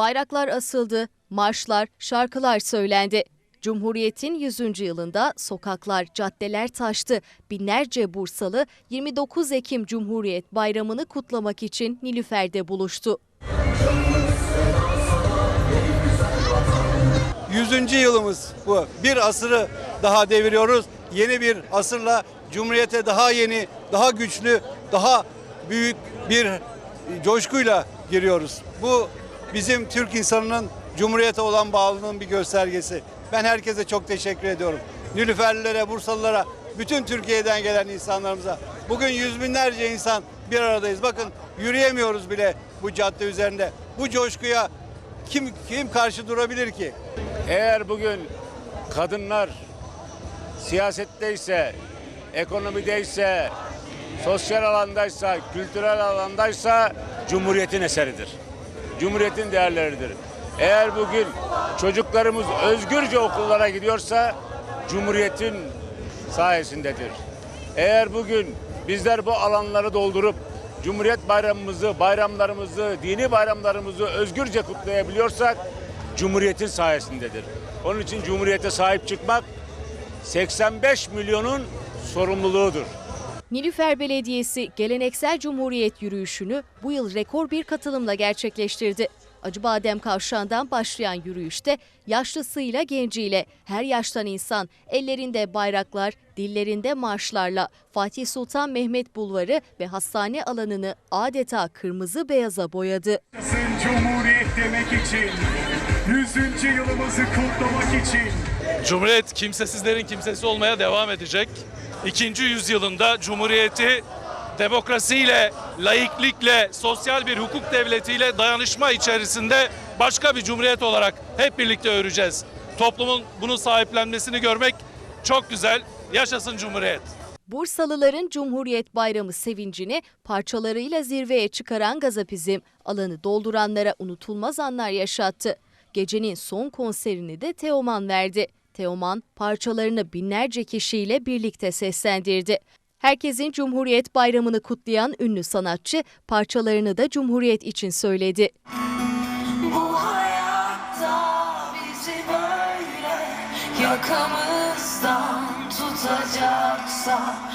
Bayraklar asıldı, marşlar, şarkılar söylendi. Cumhuriyet'in 100. yılında sokaklar, caddeler taştı. Binlerce Bursalı 29 Ekim Cumhuriyet Bayramı'nı kutlamak için Nilüfer'de buluştu. 100. yılımız bu. Bir asırı daha deviriyoruz. Yeni bir asırla Cumhuriyete daha yeni, daha güçlü, daha büyük bir coşkuyla giriyoruz. Bu bizim Türk insanının Cumhuriyete olan bağlılığının bir göstergesi. Ben herkese çok teşekkür ediyorum. Nilüferlilere, Bursalılara, bütün Türkiye'den gelen insanlarımıza. Bugün yüz binlerce insan bir aradayız. Bakın yürüyemiyoruz bile bu cadde üzerinde. Bu coşkuya kim kim karşı durabilir ki? Eğer bugün kadınlar siyasetteyse, ekonomideyse, sosyal alandaysa, kültürel alandaysa Cumhuriyet'in eseridir. Cumhuriyet'in değerleridir. Eğer bugün çocuklarımız özgürce okullara gidiyorsa Cumhuriyet'in sayesindedir. Eğer bugün bizler bu alanları doldurup Cumhuriyet bayramımızı, bayramlarımızı, dini bayramlarımızı özgürce kutlayabiliyorsak Cumhuriyet'in sayesindedir. Onun için Cumhuriyet'e sahip çıkmak 85 milyonun sorumluluğudur. Nilüfer Belediyesi geleneksel Cumhuriyet yürüyüşünü bu yıl rekor bir katılımla gerçekleştirdi. Acıbadem Kavşağı'ndan başlayan yürüyüşte yaşlısıyla genciyle her yaştan insan ellerinde bayraklar, dillerinde marşlarla Fatih Sultan Mehmet Bulvarı ve hastane alanını adeta kırmızı beyaza boyadı. Cumhuriyet demek için, 100. yılımızı kutlamak için Cumhuriyet kimsesizlerin kimsesi olmaya devam edecek. İkinci yüzyılında Cumhuriyeti demokrasiyle, laiklikle, sosyal bir hukuk devletiyle dayanışma içerisinde başka bir cumhuriyet olarak hep birlikte öreceğiz. Toplumun bunu sahiplenmesini görmek çok güzel. Yaşasın Cumhuriyet. Bursalıların Cumhuriyet Bayramı sevincini parçalarıyla zirveye çıkaran Gazapizm alanı dolduranlara unutulmaz anlar yaşattı. Gecenin son konserini de Teoman verdi. Teoman parçalarını binlerce kişiyle birlikte seslendirdi. Herkesin Cumhuriyet Bayramı'nı kutlayan ünlü sanatçı parçalarını da Cumhuriyet için söyledi. Bu hayatta bizi böyle yakamızdan tutacaksa